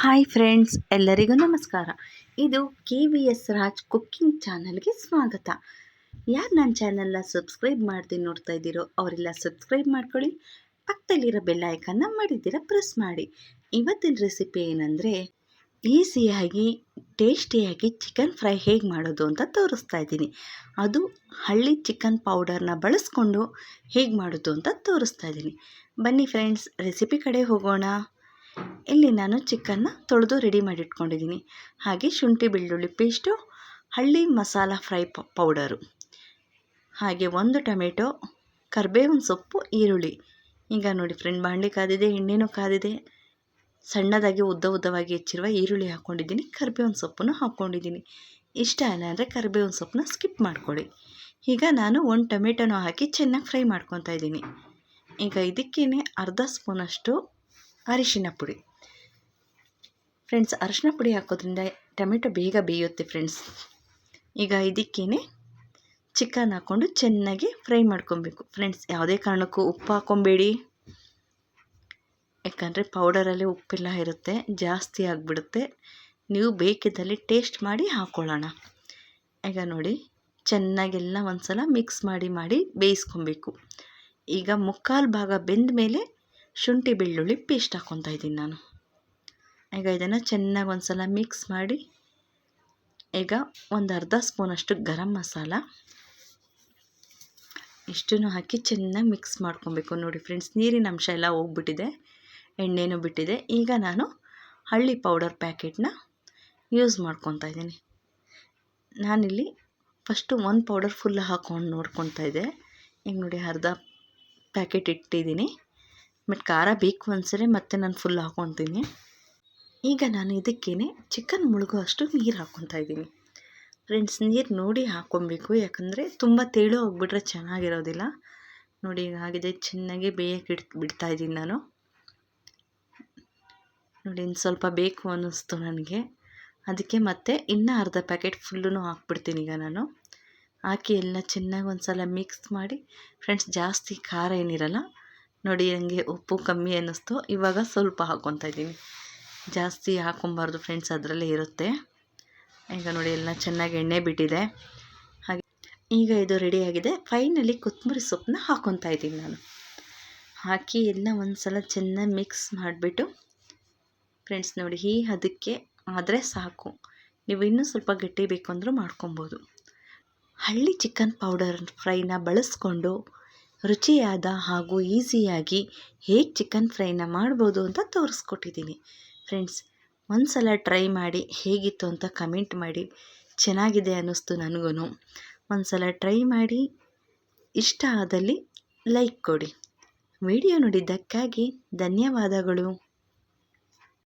Hi friends ಎಲ್ಲರಿಗೂ ನಮಸ್ಕಾರ. ಇದು K V S Raj cooking ಚಾನಲ್ಗೆ ಸ್ವಾಗತ. ಯಾರು ನನ್ನ ಚಾನಲ್ನ ಸಬ್ಸ್ಕ್ರೈಬ್ ಮಾಡ್ತೀನಿ ನೋಡ್ತಾ ಇದ್ದೀರೋ ಅವರೆಲ್ಲ ಸಬ್ಸ್ಕ್ರೈಬ್ ಮಾಡ್ಕೊಳ್ಳಿ, ಪಕ್ಕದಲ್ಲಿರೋ ಬೆಲ್ ಐಕನ್ನ ಮಾಡಿದ್ದೀರ ಪ್ರೆಸ್ ಮಾಡಿ. ಇವತ್ತಿನ ರೆಸಿಪಿ ಏನಂದರೆ ಈಸಿಯಾಗಿ ಟೇಸ್ಟಿಯಾಗಿ ಚಿಕನ್ ಫ್ರೈ ಹೇಗೆ ಮಾಡೋದು ಅಂತ ತೋರಿಸ್ತಾ ಇದ್ದೀನಿ. ಅದು ಹಳ್ಳಿ ಚಿಕನ್ ಪೌಡರ್ನ ಬಳಸ್ಕೊಂಡು ಹೇಗೆ ಮಾಡೋದು ಅಂತ ತೋರಿಸ್ತಾ ಇದ್ದೀನಿ. ಬನ್ನಿ ಫ್ರೆಂಡ್ಸ್ ರೆಸಿಪಿ ಕಡೆ ಹೋಗೋಣ. ಇಲ್ಲಿ ನಾನು ಚಿಕನ್ನ ತೊಳೆದು ರೆಡಿ ಮಾಡಿಟ್ಕೊಂಡಿದ್ದೀನಿ. ಹಾಗೆ ಶುಂಠಿ ಬೆಳ್ಳುಳ್ಳಿ ಪೇಸ್ಟು ಹಳ್ಳಿ ಮಸಾಲ ಫ್ರೈ ಪೌಡರು ಹಾಗೆ ಒಂದು ಟೊಮೆಟೊ, ಕರ್ಬೇವಿನ ಸೊಪ್ಪು, ಈರುಳ್ಳಿ. ಈಗ ನೋಡಿ ಫ್ರೆಂಡ್ ಬಾಣಲಿ ಕಾದಿದೆ, ಎಣ್ಣೆನೂ ಕಾದಿದೆ. ಸಣ್ಣದಾಗಿ ಉದ್ದ ಉದ್ದವಾಗಿ ಹೆಚ್ಚಿರುವ ಈರುಳ್ಳಿ ಹಾಕ್ಕೊಂಡಿದ್ದೀನಿ, ಕರ್ಬೇವಿನ ಸೊಪ್ಪನ್ನು ಹಾಕ್ಕೊಂಡಿದ್ದೀನಿ. ಇಷ್ಟ ಇಲ್ಲ ಅಂದರೆ ಕರ್ಬೇವಿನ ಸೊಪ್ಪನ್ನ ಸ್ಕಿಪ್ ಮಾಡ್ಕೊಳ್ಳಿ ಈಗ ನಾನು ಒಂದು ಟೊಮೆಟೊನೂ ಹಾಕಿ ಚೆನ್ನಾಗಿ ಫ್ರೈ ಮಾಡ್ಕೊತಾ ಇದ್ದೀನಿ. ಈಗ ಇದಕ್ಕೇ ಅರ್ಧ ಸ್ಪೂನಷ್ಟು ಅರಿಶಿನ ಪುಡಿ. ಫ್ರೆಂಡ್ಸ್, ಅರಿಶಿನ ಪುಡಿ ಹಾಕೋದ್ರಿಂದ ಟೊಮೆಟೊ ಬೇಗ ಬೇಯುತ್ತೆ ಫ್ರೆಂಡ್ಸ್. ಈಗ ಇದಕ್ಕೇನೆ ಚಿಕನ್ ಹಾಕ್ಕೊಂಡು ಚೆನ್ನಾಗಿ ಫ್ರೈ ಮಾಡ್ಕೊಬೇಕು. ಫ್ರೆಂಡ್ಸ್, ಯಾವುದೇ ಕಾರಣಕ್ಕೂ ಉಪ್ಪು ಹಾಕ್ಕೊಬೇಡಿ. ಯಾಕಂದರೆ ಪೌಡರಲ್ಲಿ ಉಪ್ಪೆಲ್ಲ ಇರುತ್ತೆ, ಜಾಸ್ತಿ ಆಗಿಬಿಡುತ್ತೆ. ನೀವು ಬೇಕಿದ್ದಲ್ಲಿ ಟೇಸ್ಟ್ ಮಾಡಿ ಹಾಕ್ಕೊಳ್ಳೋಣ ಈಗ ನೋಡಿ, ಚೆನ್ನಾಗೆಲ್ಲ ಒಂದು ಸಲ ಮಿಕ್ಸ್ ಮಾಡಿ ಮಾಡಿ ಬೇಯಿಸ್ಕೊಬೇಕು. ಈಗ ಮುಕ್ಕಾಲು ಭಾಗ ಬೆಂದ ಮೇಲೆ ಶುಂಠಿ ಬೆಳ್ಳುಳ್ಳಿ ಪೇಸ್ಟ್ ಹಾಕ್ಕೊತಾ ಇದ್ದೀನಿ ನಾನು. ಈಗ ಇದನ್ನು ಚೆನ್ನಾಗಿ ಒಂದು ಸಲ ಮಿಕ್ಸ್ ಮಾಡಿ, ಈಗ ಒಂದು ಅರ್ಧ ಸ್ಪೂನಷ್ಟು ಗರಂ ಮಸಾಲ ಇಷ್ಟನ್ನು ಹಾಕಿ ಚೆನ್ನಾಗಿ ಮಿಕ್ಸ್ ಮಾಡ್ಕೊಬೇಕು. ನೋಡಿ ಫ್ರೆಂಡ್ಸ್ ನೀರಿನ ಅಂಶ ಎಲ್ಲ ಹೋಗ್ಬಿಟ್ಟಿದೆ, ಎಣ್ಣೆನೂ ಬಿಟ್ಟಿದೆ. ಈಗ ನಾನು ಹಳ್ಳಿ ಪೌಡರ್ ಪ್ಯಾಕೆಟ್ನ ಯೂಸ್ ಮಾಡ್ಕೊತಾ ಇದ್ದೀನಿ. ನಾನಿಲ್ಲಿ ಫಸ್ಟು ಒಂದು ಪೌಡರ್ ಫುಲ್ ಹಾಕ್ಕೊಂಡು ನೋಡ್ಕೊತಾ ಇದ್ದೆ. ಈಗ ನೋಡಿ ಅರ್ಧ ಪ್ಯಾಕೆಟ್ ಇಟ್ಟಿದ್ದೀನಿ. ಬಟ್ ಖಾರ ಬೇಕು ಅನ್ಸರೆ ಮತ್ತೆ ನಾನು ಫುಲ್ ಹಾಕ್ಕೊತೀನಿ ಈಗ ನಾನು ಇದಕ್ಕೇನೆ ಚಿಕನ್ ಮುಳುಗೋ ಅಷ್ಟು ನೀರು ಹಾಕ್ಕೊತಾ ಇದ್ದೀನಿ. ಫ್ರೆಂಡ್ಸ್ ನೀರು ನೋಡಿ ಹಾಕ್ಕೊಬೇಕು ಯಾಕಂದರೆ ತುಂಬ ತೇಳು ಹೋಗ್ಬಿಟ್ರೆ ಚೆನ್ನಾಗಿರೋದಿಲ್ಲ. ನೋಡಿ, ಈಗ ಆಗಿದೆ ಚೆನ್ನಾಗಿ ಬೇಯಕ್ಕೆ ಇಡ್, ಬಿಡ್ತಾ ಇದ್ದೀನಿ ನಾನು. ನೋಡಿ ಇನ್ನು ಸ್ವಲ್ಪ ಬೇಕು ಅನ್ನಿಸ್ತು ನನಗೆ. ಅದಕ್ಕೆ ಮತ್ತೆ ಇನ್ನೂ ಅರ್ಧ ಪ್ಯಾಕೆಟ್ ಫುಲ್ಲೂ ಹಾಕ್ಬಿಡ್ತೀನಿ ಈಗ ನಾನು. ಹಾಕಿ ಎಲ್ಲ ಚೆನ್ನಾಗಿ ಒಂದು ಸಲ ಮಿಕ್ಸ್ ಮಾಡಿ. ಫ್ರೆಂಡ್ಸ್ ಜಾಸ್ತಿ ಖಾರ ಏನಿರಲ್ಲ. ನೋಡಿ ನನಗೆ ಉಪ್ಪು ಕಮ್ಮಿ ಅನ್ನಿಸ್ತು. ಇವಾಗ ಸ್ವಲ್ಪ ಹಾಕ್ಕೊತಾ ಇದ್ದೀನಿ. ಜಾಸ್ತಿ ಹಾಕ್ಕೊಬಾರ್ದು ಫ್ರೆಂಡ್ಸ್, ಅದರಲ್ಲೇ ಇರುತ್ತೆ. ಈಗ ನೋಡಿ, ಎಲ್ಲ ಚೆನ್ನಾಗಿ ಎಣ್ಣೆ ಬಿಟ್ಟಿದೆ. ಹಾಗೆ ಈಗ ಇದು ರೆಡಿಯಾಗಿದೆ ಫೈನಲಿ ಕೊತ್ತಂಬರಿ ಸೊಪ್ಪನ್ನ ಹಾಕ್ಕೊತಾ ಇದ್ದೀನಿ ನಾನು. ಹಾಕಿ ಎಲ್ಲ ಒಂದು ಸಲ ಚೆನ್ನಾಗಿ ಮಿಕ್ಸ್ ಮಾಡಿಬಿಟ್ಟು ಫ್ರೆಂಡ್ಸ್ ನೋಡಿ, ಈ ಅದಕ್ಕೆ ಆದರೆ ಸಾಕು. ನೀವು ಇನ್ನೂ ಸ್ವಲ್ಪ ಗಟ್ಟಿ ಬೇಕು ಅಂದರೂ ಮಾಡ್ಕೊಬೋದು. ಹಳ್ಳಿ ಚಿಕನ್ ಪೌಡರ್ ಫ್ರೈನ ಬಳಸ್ಕೊಂಡು ರುಚಿಯಾದ ಹಾಗೂ ಈಸಿಯಾಗಿ ಹೇಗೆ ಚಿಕನ್ ಫ್ರೈನ ಮಾಡ್ಬೋದು ಅಂತ ತೋರಿಸ್ಕೊಟ್ಟಿದ್ದೀನಿ ಫ್ರೆಂಡ್ಸ್ ಒಂದು ಸಲ ಟ್ರೈ ಮಾಡಿ ಹೇಗಿತ್ತು ಅಂತ ಕಮೆಂಟ್ ಮಾಡಿ. ಚೆನ್ನಾಗಿದೆ ಅನ್ನಿಸ್ತು ನನಗೂ ಒಂದು ಸಲ ಟ್ರೈ ಮಾಡಿ. ಇಷ್ಟ ಆದಲ್ಲಿ ಲೈಕ್ ಕೊಡಿ. ವಿಡಿಯೋ ನೋಡಿದ್ದಕ್ಕಾಗಿ ಧನ್ಯವಾದಗಳು.